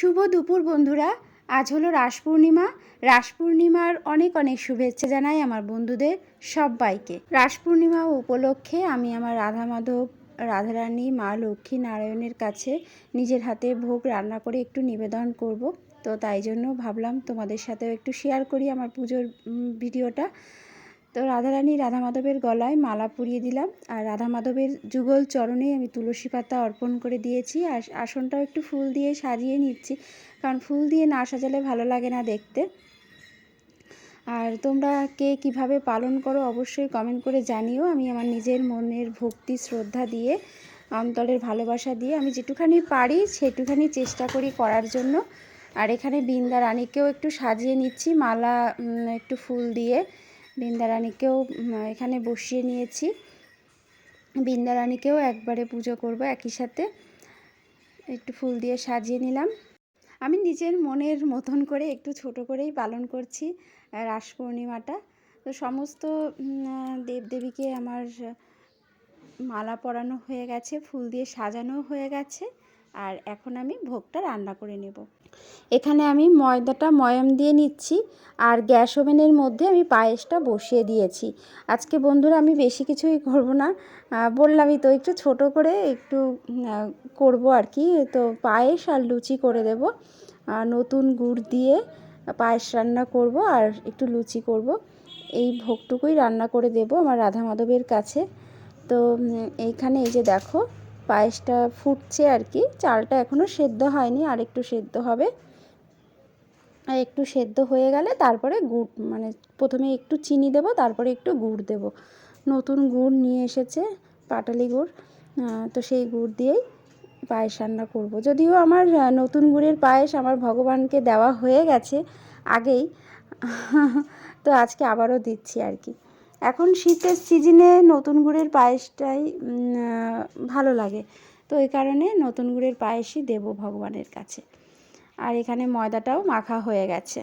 শুভ দুপুর বন্ধুরা। আজ হলো রাস পূর্ণিমা। রাস পূর্ণিমার অনেক অনেক শুভেচ্ছা জানাই আমার বন্ধুদের সবাইকে। রাস পূর্ণিমা উপলক্ষে আমি আমার রাধা মাধব, রাধারানী, মা লক্ষ্মী নারায়ণের কাছে নিজের হাতে ভোগ রান্না করে একটু নিবেদন করব। তো তাই জন্য ভাবলাম তোমাদের সাথেও একটু শেয়ার করি আমার পুজোর ভিডিওটা। তো রাধারানী রাধা মাধবের গলায় মালা পরিয়ে দিলাম। আর রাধা মাধবের যুগল চরণে আমি তুলসী পাতা অর্পণ করে দিয়েছি। আর আসনটাও একটু ফুল দিয়ে সাজিয়ে নিচ্ছি। কারণ ফুল দিয়ে না সাজালে ভালো লাগে না দেখতে। আর তোমরা কে কীভাবে পালন করো অবশ্যই কমেন্ট করে জানিও। আমি আমার নিজের মনের ভক্তি, শ্রদ্ধা দিয়ে, অন্তরের ভালোবাসা দিয়ে আমি যেটুখানি পারি সেটুখানি চেষ্টা করি করার জন্য। আর এখানে বৃন্দা রানীকেও একটু সাজিয়ে নিচ্ছি। মালা একটু ফুল দিয়ে। বৃন্দা রানীকেও উম, এখানে বসিয়ে নিয়েছি। বৃন্দা রানীকেও একবারে পুজো করব একই সাথে। একটু ফুল দিয়ে সাজিয়ে নিলাম। আমি নিজের মনের মতন করে একটু ছোট করেই পালন করছি রাস পূর্ণিমাটা। তো সমস্ত দেবদেবীকে আমার মালা পরানো হয়ে গেছে ফুল দিয়ে সাজানো হয়ে গেছে। আর এখন আমি ভোগটা রান্না করে নেব। এখানে আমি ময়দাটা ময়াম দিয়ে নিচ্ছি আর গ্যাস ওভেনের মধ্যে আমি পায়েসটা বসিয়ে দিয়েছি। আজকে বন্ধুরা আমি বেশি কিছুই করব না। বললামই তো একটু ছোট করে একটু করব আর কি। তো পায়েস আর লুচি করে দেব। নতুন গুড় দিয়ে পায়েস রান্না করব আর একটু লুচি করব। এই ভোগটুকুই রান্না করে দেব আমার রাধা মাধবের কাছে। তো এইখানে এই যে দেখো পায়েসটা ফুটছে আর কি। চালটা এখনও সেদ্ধ হয়নি, আর একটু সেদ্ধ হবে। আর একটু সেদ্ধ হয়ে গেলে তারপরে গুড় মানে প্রথমে একটু চিনি দেব, তারপরে একটু গুড় দেব। নতুন গুড় নিয়ে এসেছে পাটালি গুড় তো সেই গুড় দিয়েই পায়েস রান্না করব। যদিও আমার নতুন গুড়ের পায়েস আমার ভগবানকে দেওয়া হয়ে গেছে আগেই, তো আজকে আবারও দিচ্ছি আর কি। এখন শীতের সিজনে নতুন গুড়ের পায়েসটাই ভালো লাগে। তো এই কারণে নতুন গুড়ের পায়েসই দেব ভগবানের কাছে। আর এখানে ময়দাটাও মাখা হয়ে গেছে।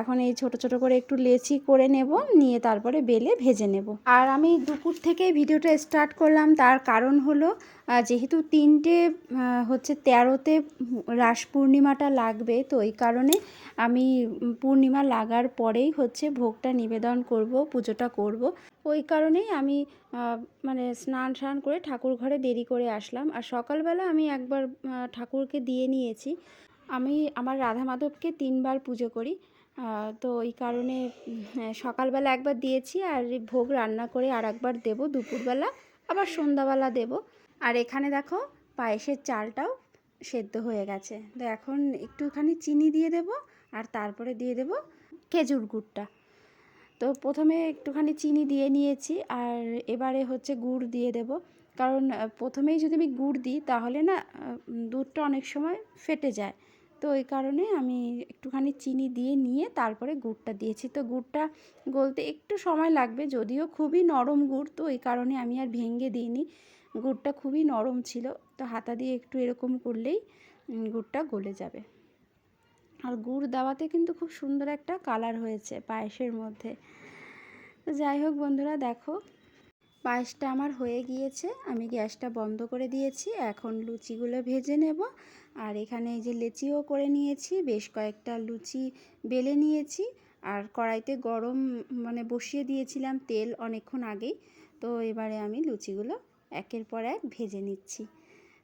এখন এই ছোট ছোট করে একটু লেচি করে নেব, নিয়ে তারপরে বেলে ভেজে নেব। আর আমি দুপুর থেকেই ভিডিওটা স্টার্ট করলাম, তার কারণ হলো যেহেতু তিনটে হচ্ছে তেরোতে রাস পূর্ণিমাটা লাগবে, তো এই কারণে আমি পূর্ণিমা লাগার পরেই হচ্ছে ভোগটা নিবেদন করব, পুজোটা করব। ওই কারণেই আমি মানে স্নান স্নান করে ঠাকুর ঘরে দেরি করে আসলাম। আর সকালবেলা আমি একবার ঠাকুরকে দিয়ে নিয়েছি। আমি আমার রাধা মাধবকে তিনবার পুজো করি। তো ওই কারণে হ্যাঁ, সকালবেলা একবার দিয়েছি আর ভোগ রান্না করে আর একবার দেবো দুপুরবেলা আবার সন্ধ্যাবেলা দেব। আর এখানে দেখো পায়েসের চালটাও সেদ্ধ হয়ে গেছে। তো এখন একটুখানি চিনি দিয়ে দেব আর তারপরে দিয়ে দেব খেজুর গুড়টা। তো প্রথমে একটুখানি চিনি দিয়ে নিয়েছি আর এবারে হচ্ছে গুড় দিয়ে দেব। কারণ প্রথমেই যদি আমি গুড় দিই তাহলে না দুধটা অনেক সময় ফেটে যায়। তো ওই কারণে আমি একটুখানি চিনি দিয়ে নিয়ে তারপরে গুড়টা দিয়েছি। তো গুড়টা গলতে একটু সময় লাগবে, যদিও খুবই নরম গুড়, তো এই কারণে আমি আর ভেঙে দিইনি। গুড়টা খুবই নরম ছিল, তো হাতা দিয়ে একটু এরকম করলেই গুড়টা গলে যাবে। আর গুড় দেওয়াতে কিন্তু খুব সুন্দর একটা কালার হয়েছে পায়েসের মধ্যে। তো যাই হোক বন্ধুরা, দেখো পায়েসটা আমার হয়ে গিয়েছে। আমি গ্যাসটা বন্ধ করে দিয়েছি। এখন লুচিগুলো ভেজে নেব। আর এখানে এই যে লেচিও করে নিয়েছি, বেশ কয়েকটা লুচি বেলে নিয়েছি। আর কড়াইতে গরম মানে বসিয়ে দিয়েছিলাম তেল অনেকক্ষণ আগেই। তো এবারে আমি লুচিগুলো একের পর এক ভেজে নিচ্ছি।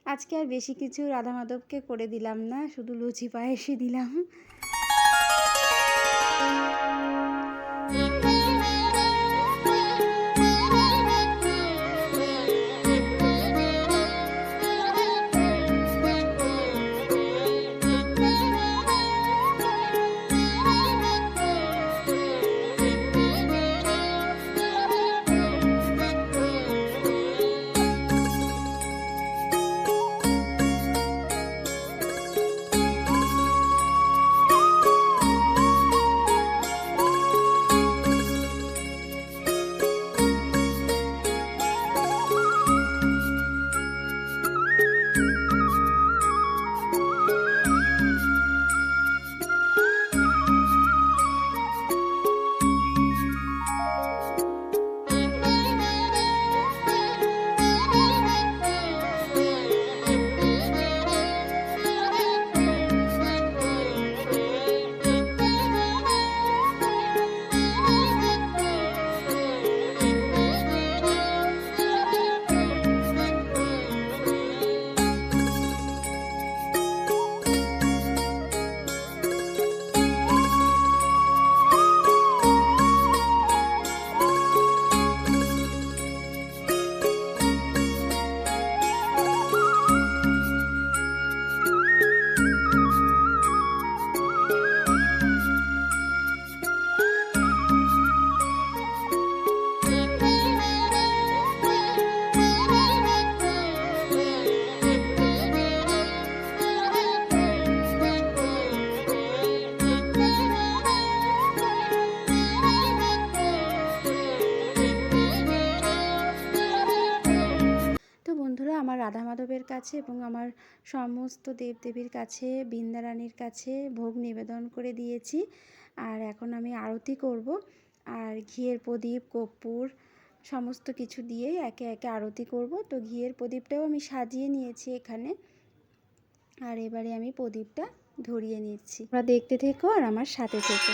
আজকে আর বেশি কিছু রাধা মাধবকে করে দিলাম না, শুধু লুচি পায়েসই দিলাম। কাছে এবং আমার সমস্ত দেবদেবীর কাছে, বৃন্দারানীর কাছে ভোগ নিবেদন করে দিয়েছি। আর এখন আমি আরতি করব। আর ঘিয়ের প্রদীপ, কর্পূর সমস্ত কিছু দিয়েই একে একে আরতি করব। তো ঘিয়ের প্রদীপটাও আমি সাজিয়ে নিয়েছি এখানে। আর এবারে আমি প্রদীপটা ধরিয়ে নিচ্ছি। তোমরা দেখতে থেকো আর আমার সাথে থেকো।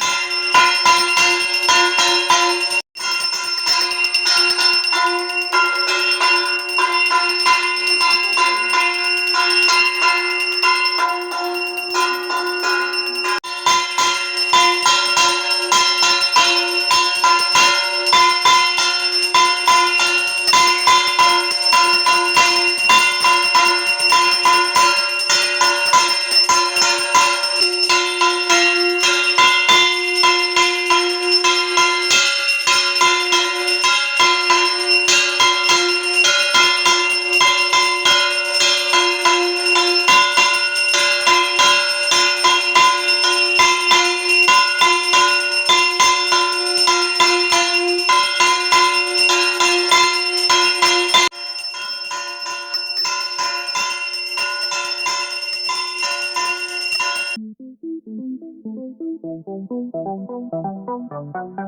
পুজো গ্রহণ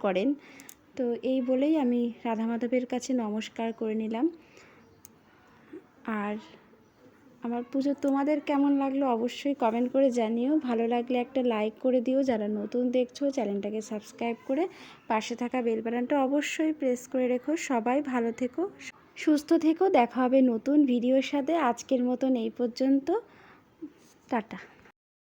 করেন। তো এই বলেই আমি রাধা মাধবের কাছে নমস্কার করে নিলাম। আর আমার পুজো তোমাদের কেমন লাগল অবশ্যই কমেন্ট করে জানিও। ভালো লাগলে একটা লাইক করে দিও। যারা নতুন দেখছ, চ্যানেলটাকে সাবস্ক্রাইব করে পাশে থাকা বেল বাটনটা অবশ্যই প্রেস করে রেখো। সবাই ভালো থেকো, সুস্থ থেকো। দেখা হবে নতুন ভিডিওর সাথে। আজকের মতন এই পর্যন্ত। টাটা।